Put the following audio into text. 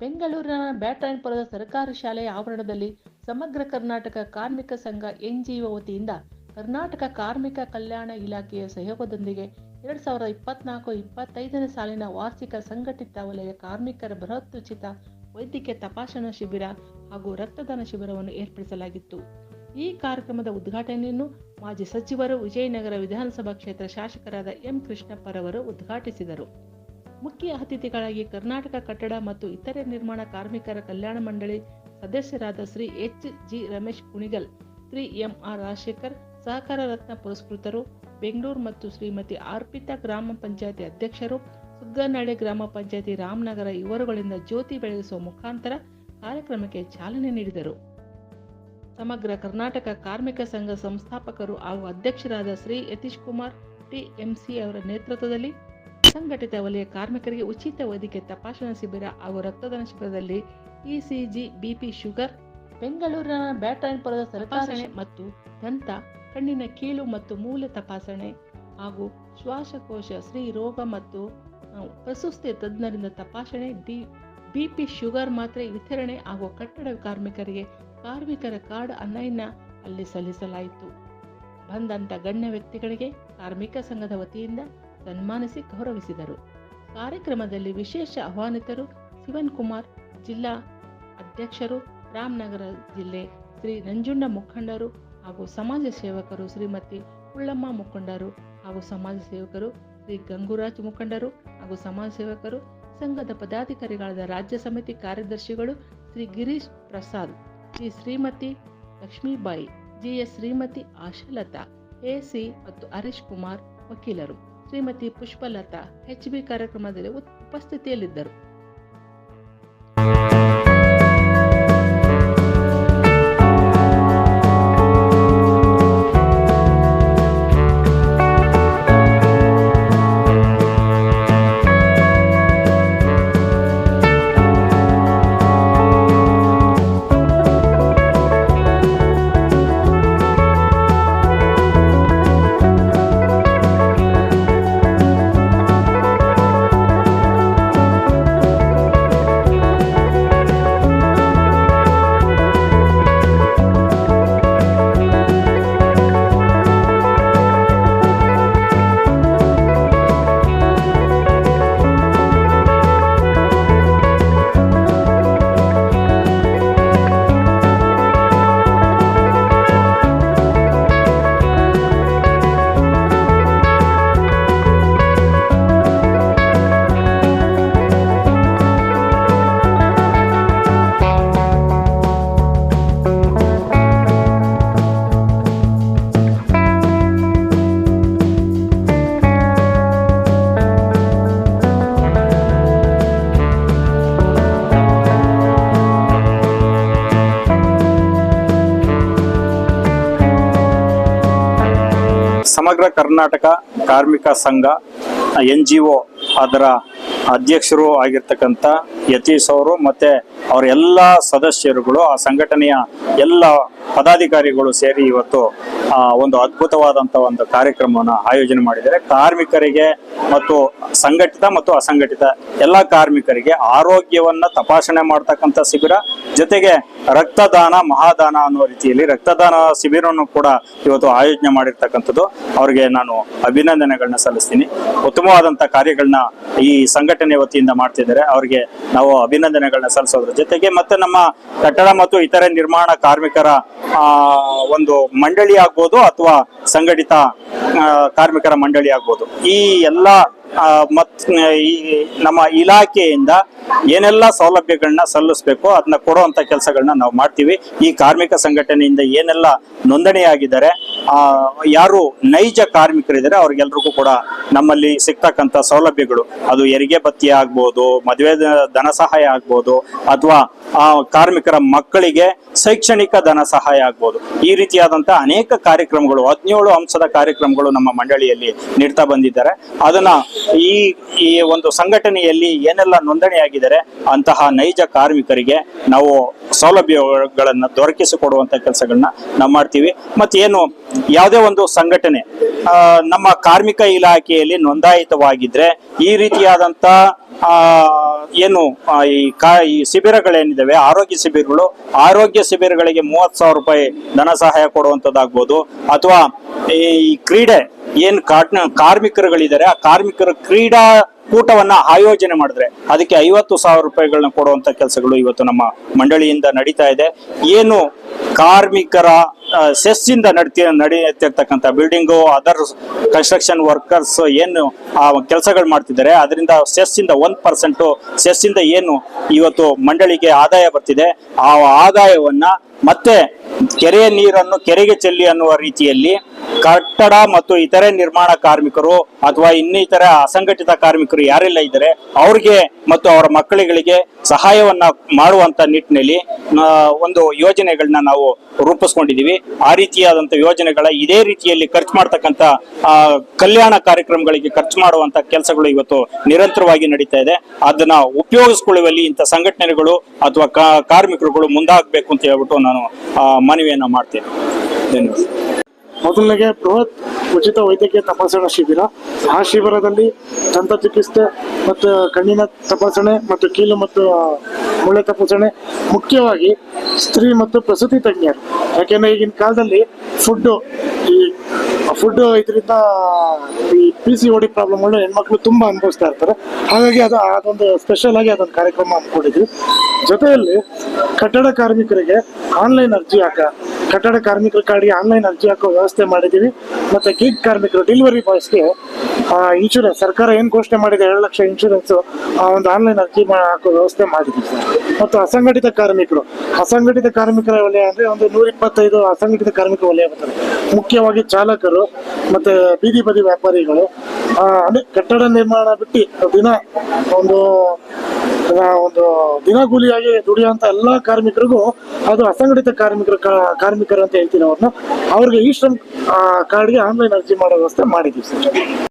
ಬೆಂಗಳೂರಿನ ಬ್ಯಾಟರಾಯನಪುರದ ಸರ್ಕಾರಿ ಶಾಲೆಯ ಆವರಣದಲ್ಲಿ ಸಮಗ್ರ ಕರ್ನಾಟಕ ಕಾರ್ಮಿಕ ಸಂಘ ಎನ್ಜಿಒ ವತಿಯಿಂದ ಕರ್ನಾಟಕ ಕಾರ್ಮಿಕ ಕಲ್ಯಾಣ ಇಲಾಖೆಯ ಸಹಯೋಗದೊಂದಿಗೆ ಎರಡು ಸಾವಿರದ ಇಪ್ಪತ್ನಾಲ್ಕು ಇಪ್ಪತ್ತೈದನೇ ಸಾಲಿನ ವಾರ್ಷಿಕ ಸಂಘಟಿತ ವಲಯ ಕಾರ್ಮಿಕರ ಬೃಹತ್ ಉಚಿತ ವೈದ್ಯಕೀಯ ತಪಾಸಣಾ ಶಿಬಿರ ಹಾಗೂ ರಕ್ತದಾನ ಶಿಬಿರವನ್ನು ಏರ್ಪಡಿಸಲಾಗಿತ್ತು. ಈ ಕಾರ್ಯಕ್ರಮದ ಉದ್ಘಾಟನೆಯನ್ನು ಮಾಜಿ ಸಚಿವರು ವಿಜಯನಗರ ವಿಧಾನಸಭಾ ಕ್ಷೇತ್ರ ಶಾಸಕರಾದ ಎಂ ಕೃಷ್ಣಪ್ಪರವರು ಉದ್ಘಾಟಿಸಿದರು. ಮುಖ್ಯ ಅತಿಥಿಗಳಾಗಿ ಕರ್ನಾಟಕ ಕಟ್ಟಡ ಮತ್ತು ಇತರೆ ನಿರ್ಮಾಣ ಕಾರ್ಮಿಕರ ಕಲ್ಯಾಣ ಮಂಡಳಿ ಸದಸ್ಯರಾದ Shri H G Ramesh Kunigal, Shri M R Rajashekhar, ಸಹಕಾರ ರತ್ನ ಪುರಸ್ಕೃತರು, ಬೆಂಗಳೂರು ಮತ್ತು ಶ್ರೀಮತಿ ಅರ್ಪಿತಾ ಗ್ರಾಮ ಪಂಚಾಯತಿ ಅಧ್ಯಕ್ಷರು, ಸುಗ್ಗನಹಳ್ಳಿ ಗ್ರಾಮ ಪಂಚಾಯತಿ ರಾಮನಗರ ಇವರುಗಳಿಂದ ಜ್ಯೋತಿ ಬೆಳಗಿಸುವ ಮುಖಾಂತರ ಕಾರ್ಯಕ್ರಮಕ್ಕೆ ಚಾಲನೆ ನೀಡಿದರು. ಸಮಗ್ರ ಕರ್ನಾಟಕ ಕಾರ್ಮಿಕ ಸಂಘ ಸಂಸ್ಥಾಪಕರು ಹಾಗೂ ಅಧ್ಯಕ್ಷರಾದ ಶ್ರೀ ಯತೀಶ್ ಕುಮಾರ್ ಟಿಎಂಸಿ ಅವರ ನೇತೃತ್ವದಲ್ಲಿ ಸಂಘಟಿತ ವಲಯ ಕಾರ್ಮಿಕರಿಗೆ ಉಚಿತ ವೈದ್ಯಕೀಯ ತಪಾಸಣಾ ಶಿಬಿರ ಹಾಗೂ ರಕ್ತದಾನ ಶಿಬಿರದಲ್ಲಿ ಇಸಿಜಿ ಬಿಪಿ ಶುಗರ್ ಬೆಂಗಳೂರಿನ ಬ್ಯಾಟರಾಯನಪುರದ ತಪಾಸಣೆ ಮತ್ತು ದಂತ ಕಣ್ಣಿನ ಕೀಲು ಮತ್ತು ಮೂಲ ತಪಾಸಣೆ ಹಾಗೂ ಶ್ವಾಸಕೋಶ ಸ್ತ್ರೀ ರೋಗ ಮತ್ತು ಪ್ರಸುಸ್ತಿ ತಜ್ಞರಿಂದ ತಪಾಸಣೆ ಡಿ ಬಿಪಿ ಶುಗರ್ ಮಾತ್ರೆ ವಿತರಣೆ ಹಾಗೂ ಕಟ್ಟಡ ಕಾರ್ಮಿಕರಿಗೆ ಕಾರ್ಮಿಕರ ಕಾರ್ಡ್ ಅನ್ನಯನ ಅಲ್ಲಿ ಸಲ್ಲಿಸಲಾಯಿತು. ಬಂದಂಥ ಗಣ್ಯ ವ್ಯಕ್ತಿಗಳಿಗೆ ಕಾರ್ಮಿಕ ಸಂಘದ ವತಿಯಿಂದ ಸನ್ಮಾನಿಸಿ ಗೌರವಿಸಿದರು. ಕಾರ್ಯಕ್ರಮದಲ್ಲಿ ವಿಶೇಷ ಆಹ್ವಾನಿತರು ಶಿವನ್ ಕುಮಾರ್ ಜಿಲ್ಲಾ ಅಧ್ಯಕ್ಷರು, ರಾಮನಗರ ಜಿಲ್ಲೆ ಶ್ರೀ ನಂಜುಂಡ ಮುಖಂಡರು ಹಾಗೂ ಸಮಾಜ ಸೇವಕರು ಶ್ರೀಮತಿ ಉಳ್ಳಮ್ಮ ಮುಖಂಡರು ಹಾಗೂ ಸಮಾಜ ಸೇವಕರು ಶ್ರೀ ಗಂಗುರಾಜ್ ಮುಖಂಡರು ಹಾಗೂ ಸಮಾಜ ಸೇವಕರು, ಸಂಘದ ಪದಾಧಿಕಾರಿಗಳಾದ ರಾಜ್ಯ ಸಮಿತಿ ಕಾರ್ಯದರ್ಶಿಗಳು ಶ್ರೀ ಗಿರೀಶ್ ಪ್ರಸಾದ್, ಶ್ರೀ ಶ್ರೀಮತಿ ಲಕ್ಷ್ಮೀಬಾಯಿ, ಜಿಎಸ್ ಶ್ರೀಮತಿ ಆಶಾಲತಾ ಎಸಿ ಮತ್ತು ಹರೀಶ್ ಕುಮಾರ್ ವಕೀಲರು. ಶ್ರೀಮತಿ ಪುಷ್ಪಲತಾ ಎಚ್ ಬಿ ಕಾರ್ಯಕ್ರಮದಲ್ಲಿ ಉಪಸ್ಥಿತಿಯಲ್ಲಿದ್ದರು. ಸಮಗ್ರ ಕರ್ನಾಟಕ ಕಾರ್ಮಿಕ ಸಂಘ ಎನ್ ಜಿ ಒ ಅದರ ಅಧ್ಯಕ್ಷರು ಆಗಿರ್ತಕ್ಕಂಥ ಯತೀಶ್ ಅವರು ಮತ್ತೆ ಅವರ ಎಲ್ಲ ಸದಸ್ಯರುಗಳು ಆ ಸಂಘಟನೆಯ ಎಲ್ಲ ಪದಾಧಿಕಾರಿಗಳು ಸೇರಿ ಇವತ್ತು ಒಂದು ಅದ್ಭುತವಾದಂಥ ಒಂದು ಕಾರ್ಯಕ್ರಮವನ್ನು ಆಯೋಜನೆ ಮಾಡಿದ್ದಾರೆ. ಕಾರ್ಮಿಕರಿಗೆ ಮತ್ತು ಸಂಘಟಿತ ಮತ್ತು ಅಸಂಘಟಿತ ಎಲ್ಲ ಕಾರ್ಮಿಕರಿಗೆ ಆರೋಗ್ಯವನ್ನ ತಪಾಸಣೆ ಮಾಡ್ತಕ್ಕಂಥ ಶಿಬಿರ, ಜೊತೆಗೆ ರಕ್ತದಾನ, ಮಹಾದಾನ ಅನ್ನೋ ರೀತಿಯಲ್ಲಿ ರಕ್ತದಾನ ಶಿಬಿರವನ್ನು ಕೂಡ ಇವತ್ತು ಆಯೋಜನೆ ಮಾಡಿರ್ತಕ್ಕಂಥದ್ದು. ಅವರಿಗೆ ನಾನು ಅಭಿನಂದನೆಗಳನ್ನ ಸಲ್ಲಿಸ್ತೀನಿ. ಉತ್ತಮವಾದಂಥ ಕಾರ್ಯಗಳನ್ನ ಈ ಸಂಘಟನೆ ವತಿಯಿಂದ ಮಾಡ್ತಿದ್ದಾರೆ. ಅವರಿಗೆ ನಾವು ಅಭಿನಂದನೆಗಳನ್ನ ಸಲ್ಲಿಸೋದ್ರ ಜೊತೆಗೆ ಮತ್ತೆ ನಮ್ಮ ಕಟ್ಟಡ ಮತ್ತು ಇತರೆ ನಿರ್ಮಾಣ ಕಾರ್ಮಿಕರ ಒಂದು ಮಂಡಳಿ ಆಗ್ಬೋದು ಅಥವಾ ಸಂಘಟಿತ ಕಾರ್ಮಿಕರ ಮಂಡಳಿ ಆಗ್ಬೋದು. ಈ ಎಲ್ಲ ಆ, ಮತ್, ಈ, ನಮ್ಮ ಇಲಾಖೆಯಿಂದ ಏನೆಲ್ಲ ಸೌಲಭ್ಯಗಳನ್ನ ಸಲ್ಲಿಸಬೇಕು, ಅದನ್ನ ಕೊಡುವಂತ ಕೆಲಸಗಳನ್ನ ನಾವು ಮಾಡ್ತೀವಿ. ಈ ಕಾರ್ಮಿಕ ಸಂಘಟನೆಯಿಂದ ಏನೆಲ್ಲ ನೋಂದಣಿಯಾಗಿದ್ದಾರೆ, ಆ, ಯಾರು ನೈಜ ಕಾರ್ಮಿಕರಿದ್ದಾರೆ, ಅವ್ರಿಗೆಲ್ರಿಗೂ ಕೂಡ ನಮ್ಮಲ್ಲಿ ಸಿಗ್ತಕ್ಕಂಥ ಸೌಲಭ್ಯಗಳು. ಅದು ಹೆರಿಗೆ ಭತ್ಯೆ ಆಗ್ಬೋದು, ಮದುವೆ ಧನ ಸಹಾಯ ಆಗ್ಬೋದು, ಅಥವಾ, ಆ, ಕಾರ್ಮಿಕರ ಮಕ್ಕಳಿಗೆ ಶೈಕ್ಷಣಿಕ ಧನ ಸಹಾಯ ಆಗ್ಬೋದು. ಈ ರೀತಿಯಾದಂತಹ ಅನೇಕ ಕಾರ್ಯಕ್ರಮಗಳು ಹದಿನೇಳು ಅಂಶದ ಕಾರ್ಯಕ್ರಮಗಳು ನಮ್ಮ ಮಂಡಳಿಯಲ್ಲಿ ನೀಡ್ತಾ ಬಂದಿದ್ದಾರೆ. ಅದನ್ನ ಈ ಈ ಒಂದು ಸಂಘಟನೆಯಲ್ಲಿ ಏನೆಲ್ಲ ನೋಂದಣಿಯಾಗಿದ್ದಾರೆ, ಅಂತಹ ನೈಜ ಕಾರ್ಮಿಕರಿಗೆ ನಾವು ಸೌಲಭ್ಯಗಳನ್ನು ದೊರಕಿಸಿಕೊಡುವಂತ ಕೆಲಸಗಳನ್ನ ನಾವು ಮಾಡ್ತೀವಿ. ಮತ್ತೇನು ಯಾವುದೇ ಒಂದು ಸಂಘಟನೆ ನಮ್ಮ ಕಾರ್ಮಿಕ ಇಲಾಖೆಯಲ್ಲಿ ನೋಂದಾಯಿತವಾಗಿದ್ರೆ ಈ ರೀತಿಯಾದಂತ ಏನು ಈ ಕಾ, ಈ ಶಿಬಿರಗಳೇನಿದ್ದಾವೆ ಆರೋಗ್ಯ ಶಿಬಿರಗಳು, ಆರೋಗ್ಯ ಶಿಬಿರಗಳಿಗೆ ಮೂವತ್ತು ಸಾವಿರ ರೂಪಾಯಿ ಧನ ಸಹಾಯ ಕೊಡುವಂಥದ್ದಾಗ್ಬೋದು. ಅಥವಾ ಈ ಕ್ರೀಡೆ, ಏನ್ ಕಾರ್ಮಿಕರುಗಳಿದ್ದಾರೆ ಆ ಕಾರ್ಮಿಕರು ಕ್ರೀಡಾ ಕೂಟವನ್ನ ಆಯೋಜನೆ ಮಾಡಿದ್ರೆ ಅದಕ್ಕೆ ಐವತ್ತು ಸಾವಿರ ರೂಪಾಯಿಗಳನ್ನ ಕೊಡುವಂತ ಕೆಲಸಗಳು ಇವತ್ತು ನಮ್ಮ ಮಂಡಳಿಯಿಂದ ನಡೀತಾ ಇದೆ. ಏನು ಕಾರ್ಮಿಕರ ಸೆಸ್ ಸೆಸ್ಸಿಂದ ನಡೀತಿ, ನಡೆಯುತ್ತಿರ್ತಕ್ಕಂಥ ಬಿಲ್ಡಿಂಗು ಅದರ್ ಕನ್ಸ್ಟ್ರಕ್ಷನ್ ವರ್ಕರ್ಸ್ ಏನು ಆ ಕೆಲಸಗಳು ಮಾಡ್ತಿದ್ದಾರೆ. ಅದರಿಂದ ಸೆಸ್ಸಿಂದ ಒಂದ್ ಪರ್ಸೆಂಟು ಸೆಸ್ಸಿಂದ ಏನು ಇವತ್ತು ಮಂಡಳಿಗೆ ಆದಾಯ ಬರ್ತಿದೆ. ಆ ಆದಾಯವನ್ನ ಮತ್ತೆ ಕೆರೆಯ ನೀರನ್ನು ಕೆರೆಗೆ ಚೆಲ್ಲಿ ಅನ್ನುವ ರೀತಿಯಲ್ಲಿ ಕಟ್ಟಡ ಮತ್ತು ಇತರೆ ನಿರ್ಮಾಣ ಕಾರ್ಮಿಕರು ಅಥವಾ ಇನ್ನಿತರ ಅಸಂಘಟಿತ ಕಾರ್ಮಿಕರು ಯಾರೆಲ್ಲ ಇದ್ದಾರೆ ಅವ್ರಿಗೆ ಮತ್ತು ಅವರ ಮಕ್ಕಳುಗಳಿಗೆ ಸಹಾಯವನ್ನ ಮಾಡುವಂತ ನಿಟ್ಟಿನಲ್ಲಿ ಒಂದು ಯೋಜನೆಗಳನ್ನ ನಾವು ರೂಪಿಸ್ಕೊಂಡಿದೀವಿ ಆ ರೀತಿಯಾದಂತ ಯೋಜನೆಗಳ ಇದೇ ರೀತಿಯಲ್ಲಿ ಖರ್ಚು ಮಾಡ್ತಕ್ಕಂತ ಕಲ್ಯಾಣ ಕಾರ್ಯಕ್ರಮಗಳಿಗೆ ಖರ್ಚು ಮಾಡುವಂತ ಕೆಲಸಗಳು ಇವತ್ತು ನಿರಂತರವಾಗಿ ನಡೀತಾ ಇದೆ. ಅದನ್ನ ಉಪಯೋಗಿಸ್ಕೊಳ್ಳುವಲ್ಲಿ ಇಂಥ ಸಂಘಟನೆಗಳು ಅಥವಾ ಕಾರ್ಮಿಕರುಗಳು ಮುಂದಾಗಬೇಕು ಅಂತ ಹೇಳ್ಬಿಟ್ಟು ನಾನು ಮನವಿಯನ್ನ ಮಾಡ್ತೇನೆ. ಧನ್ಯವಾದ. ಮೊದಲನೆಗೆ ಬೃಹತ್ ಉಚಿತ ವೈದ್ಯಕೀಯ ತಪಾಸಣಾ ಶಿಬಿರ. ಆ ಶಿಬಿರದಲ್ಲಿ ದಂತ ಚಿಕಿತ್ಸೆ ಮತ್ತು ಕಣ್ಣಿನ ತಪಾಸಣೆ ಮತ್ತು ಕೀಲು ಮತ್ತು ಮೂಳೆ ತಪಾಸಣೆ. ಮುಖ್ಯವಾಗಿ ಸ್ತ್ರೀ ಮತ್ತು ಪ್ರಸೂತಿ ತಜ್ಞರು. ಯಾಕೆಂದರೆ ಈಗಿನ ಕಾಲದಲ್ಲಿ ಫುಡ್ಡು ಈ ಫುಡ್ ಇದರಿಂದ ಈ ಪಿ ಸಿ ಓಡಿ ಪ್ರಾಬ್ಲಮ್ಗಳು ಹೆಣ್ಮಕ್ಳು ತುಂಬ ಅನುಭವಿಸ್ತಾ ಇರ್ತಾರೆ. ಹಾಗಾಗಿ ಅದು ಅದೊಂದು ಸ್ಪೆಷಲ್ ಆಗಿ ಅದೊಂದು ಕಾರ್ಯಕ್ರಮ ಅಂದ್ಕೊಂಡಿದ್ವಿ. ಜೊತೆಯಲ್ಲಿ ಕಟ್ಟಡ ಕಾರ್ಮಿಕರಿಗೆ ಆನ್ಲೈನ್ ಅರ್ಜಿ ಹಾಕ. ಕಟ್ಟಡ ಕಾರ್ಮಿಕರ ಕಾರ್ಡ್ಗೆ ಆನ್ಲೈನ್ ಅರ್ಜಿ ಹಾಕೋ ವ್ಯವಸ್ಥೆ ಮಾಡಿದ್ದೀವಿ. ಮತ್ತೆ ಗಿಗ್ ಕಾರ್ಮಿಕರು ಡೆಲಿವರಿ ಬಾಯ್ಸ್ಗೆ ಇನ್ಶೂರೆನ್ಸ್ ಸರ್ಕಾರ ಏನು ಘೋಷಣೆ ಮಾಡಿದೆ? ಎರಡು ಲಕ್ಷ ಇನ್ಶೂರೆನ್ಸ್ ಒಂದು ಆನ್ಲೈನ್ ಅರ್ಜಿ ಹಾಕೋ ವ್ಯವಸ್ಥೆ ಮಾಡಿದ್ದೀವಿ ಸರ್ ಮತ್ತು ಅಸಂಘಟಿತ ಕಾರ್ಮಿಕರು, ಅಸಂಘಟಿತ ಕಾರ್ಮಿಕರ ವಲಯ ಅಂದರೆ ಒಂದು ನೂರ ಇಪ್ಪತ್ತೈದು ಅಸಂಘಟಿತ ಕಾರ್ಮಿಕ ವಲಯ ಬರ್ತಾರೆ ಮುಖ್ಯವಾಗಿ ಚಾಲಕರು ಮತ್ತು ಬೀದಿ ಬದಿ ವ್ಯಾಪಾರಿಗಳು ಅಂದರೆ ಕಟ್ಟಡ ನಿರ್ಮಾಣ ಬಿಟ್ಟು ದಿನ ಒಂದು ಒಂದು ದಿನಗೂಲಿಯಾಗಿ ದುಡಿಯುವಂಥ ಎಲ್ಲ ಕಾರ್ಮಿಕರಿಗೂ ಅದು ಅಸಂಘಟಿತ ಕಾರ್ಮಿಕರು ಕಾರ್ಮಿಕರು ಅಂತ ಹೇಳ್ತೀನಿ ಅವ್ರನ್ನ. ಅವ್ರಿಗೆ ಈ ಶ್ರಮ್ ಕಾರ್ಡ್ಗೆ ಆನ್ಲೈನ್ ಅರ್ಜಿ ಮಾಡೋ ವ್ಯವಸ್ಥೆ ಮಾಡಿದ್ದೀವಿ ಸರ್.